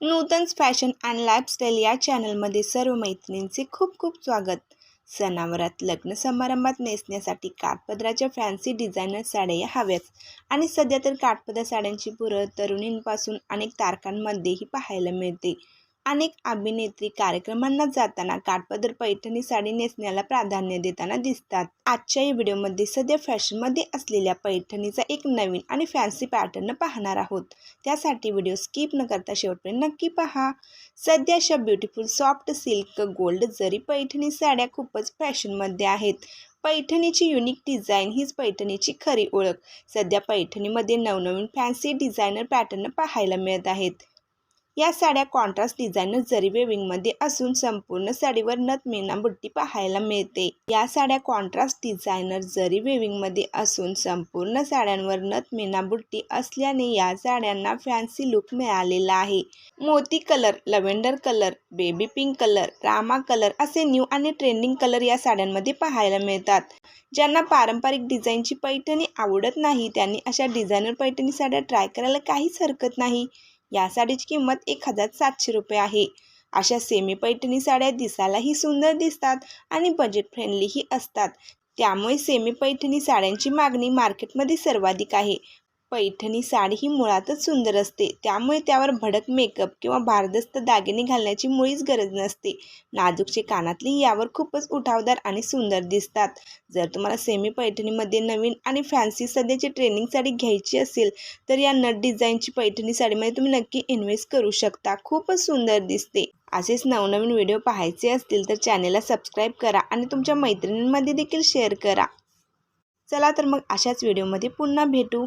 Nutan fashion and lifestyle या चॅनलमध्ये सर्व मैत्रिणींचे खूप खूप स्वागत. सणावरात लग्न समारंभात नेसण्यासाठी काठपदराच्या फॅन्सी डिझायनर साड्या या हव्याच. आणि सध्या तर काठपदर साड्यांची पुरं तरुणींपासून अनेक तारखांमध्येही पाहायला मिळते. अनेक अभिनेत्री कार्यक्रमांना जाताना काठपदर पैठणी साडी नेसण्याला प्राधान्य देताना दिसतात. आजच्या या व्हिडिओमध्ये सध्या फॅशनमध्ये असलेल्या पैठणीचा एक नवीन आणि फॅन्सी पॅटर्न पाहणार आहोत. त्यासाठी व्हिडिओ स्किप न करता शेवटपर्यंत नक्की पहा. सध्या अशा ब्युटिफुल सॉफ्ट सिल्क गोल्ड जरी पैठणी साड्या खूपच फॅशनमध्ये आहेत पैठणीची युनिक डिझाईन हीच पैठणीची खरी ओळख. सध्या पैठणीमध्ये नवनवीन फॅन्सी डिझायनर पॅटर्न पाहायला मिळत आहेत. या साड्या कॉन्ट्रास्ट डिझायनर जरी वेविंगमध्ये असून संपूर्ण साडीवर नथ मेनाबुट्टी पाहायला मिळते. या साड्या कॉन्ट्रास्ट डिझायनर जरी वेविंगमध्ये असून संपूर्ण साड्यांवर नथ मेनाबुट्टी असल्याने या साड्यांना फॅन्सी लुक मिळालेला आहे. मोती colour lavender colour baby pink colour Rama colour असे न्यू आणि ट्रेंडिंग कलर या साड्यांमध्ये पाहायला मिळतात. ज्यांना पारंपरिक डिझाईनची पैठणी आवडत नाही त्यांनी अशा डिझायनर पैठणी साड्या ट्राय करायला काहीच हरकत नाही. या साडीची किंमत एक हजार सातशे रुपये आहे. अशा सेमी पैठणी साड्या दिसायलाही सुंदर दिसतात आणि बजेट फ्रेंडलीही असतात. त्यामुळे सेमी पैठणी साड्यांची मागणी मार्केटमध्ये सर्वाधिक आहे. पैठणी साडी ही मुळातच सुंदर असते. त्यामुळे त्यावर भडक मेकअप किंवा भारदस्त दागिने घालण्याची मुळीच गरज नसते. नाजूकचे कानातली यावर खूपच उठावदार आणि सुंदर दिसतात. जर तुम्हाला सेमी पैठणीमध्ये नवीन आणि फॅन्सी सध्याची ट्रेनिंग साडी घ्यायची असेल तर या नट डिझाईनची पैठणी साडीमध्ये तुम्ही नक्की इन्व्हेस्ट करू शकता. खूपच सुंदर दिसते. असेच नवनवीन व्हिडिओ पाहायचे असतील तर चॅनेलला सबस्क्राईब करा आणि तुमच्या मैत्रिणींमध्ये देखील शेअर करा. चला तर मग अशाच व्हिडिओमध्ये पुन्हा भेटू.